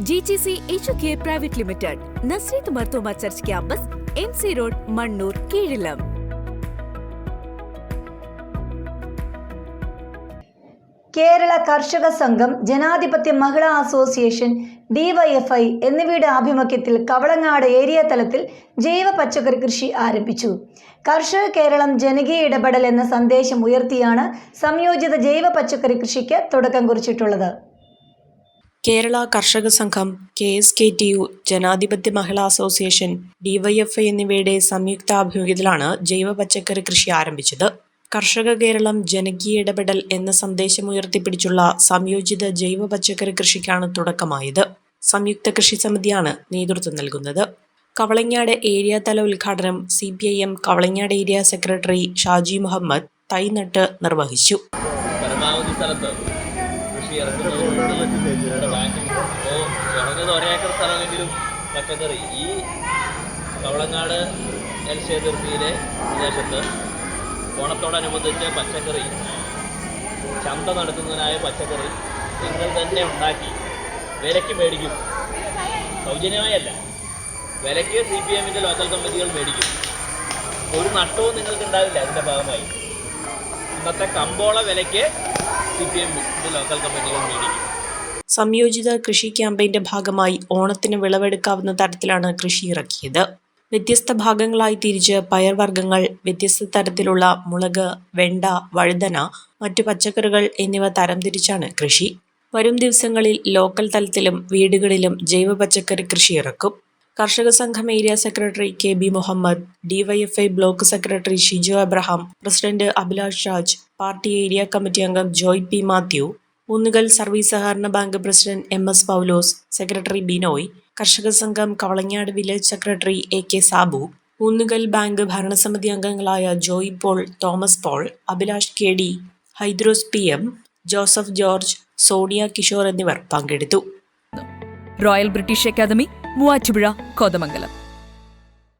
G G C H K private limited Nazareth Marthoma church campus M C road Mannur Keezhilam Kerala കർഷക സംഘം ജനാധിപത്യ മഹിളാ association DYFI എന്നിവയുടെ ആഭിമുഖ്യത്തിൽ Kavalangad area തലത്തിൽ ജൈവ പച്ചക്കറി കൃഷി ആരംഭിച്ചു. കർഷക കേരളം ജനകീയ ഇടപെടൽ എന്ന സന്ദേശം ഉയർത്തിയാണ് സംയോജിത ജൈവ പച്ചക്കറി കൃഷിക്ക് തുടക്കം കുറിച്ചിട്ടുള്ളത്. കേരള കർഷക സംഘം K S K T U ജനാധിപത്യ മഹിളാ അസോസിയേഷൻ ഡിവൈഎഫ്ഐ എന്നിവയുടെ സംയുക്ത ആഭിമുഖ്യത്തിലാണ് ജൈവ പച്ചക്കറി കൃഷി ആരംഭിച്ചത്. കർഷക കേരളം ജനകീയ ഇടപെടൽ എന്ന സന്ദേശം ഉയർത്തിപ്പിടിച്ചുള്ള സംയോജിത ജൈവ പച്ചക്കറി കൃഷിക്കാണ് തുടക്കമായത്. സംയുക്ത കൃഷി സമിതിയാണ് നേതൃത്വം നൽകുന്നത്. കവളങ്ങാട് ഏരിയ തല ഉദ്ഘാടനം C P I M Kavalangad area secretary Shaji Muhammad തൈനട്ട് നിർവഹിച്ചു. പരമാവധി കൃഷി ഇറക്കുന്നതിന് വേണ്ടി ബാങ്കിങ് ഇപ്പോൾ കുറഞ്ഞത് ഒരേക്കർ സ്ഥലമെങ്കിലും പച്ചക്കറി. ഈ കവളങ്ങാട് എൽശേതിർത്തിയിലെ പ്രദേശത്ത് ഓണത്തോടനുബന്ധിച്ച് പച്ചക്കറി ചന്ത നടത്തുന്നതിനായ പച്ചക്കറി നിങ്ങൾ തന്നെ ഉണ്ടാക്കി. വിലയ്ക്ക് മേടിക്കും. സൗജന്യമായല്ല. വിലയ്ക്ക് സി പി എമ്മിന്റെ ലോക്കൽ കമ്മിറ്റികൾ മേടിക്കും. ഒരു നഷ്ടവും നിങ്ങൾക്ക് ഉണ്ടാവില്ല അതിന്റെ ഭാഗമായി. ഇന്നത്തെ കമ്പോള വിലയ്ക്ക് സംയോജിത കൃഷി ക്യാമ്പയിന്റെ ഭാഗമായി ഓണത്തിന് വിളവെടുക്കാവുന്ന തരത്തിലാണ് കൃഷി ഇറക്കിയത്. വ്യത്യസ്ത ഭാഗങ്ങളായി തിരിച്ച് പയർവർഗങ്ങൾ വ്യത്യസ്ത തരത്തിലുള്ള മുളക് വെണ്ട വഴുതന മറ്റു പച്ചക്കറികൾ എന്നിവ തരംതിരിച്ചാണ് കൃഷി. വരും ദിവസങ്ങളിൽ ലോക്കൽ തലത്തിലും വീടുകളിലും ജൈവ പച്ചക്കറി കൃഷി ഇറക്കും. കർഷക സംഘം area secretary K B Muhammad DYFI block secretary Shiju Abraham president Abhilash Raj party area committee അംഗം ജോയ് പി മാത്യു ഊന്നുകൽ സർവീസ് സഹകരണ bank president M S Paulose secretary Binoy കർഷക സംഘം Kavalangad village secretary A K Sabu Oonnukal bank ഭരണസമിതി അംഗങ്ങളായ Joy Paul Thomas Paul Abhilash K D Hydros P M Joseph George Sonia Kishore എന്നിവർ പങ്കെടുത്തു. Royal British academy Muvattupuzha Kothamangalam.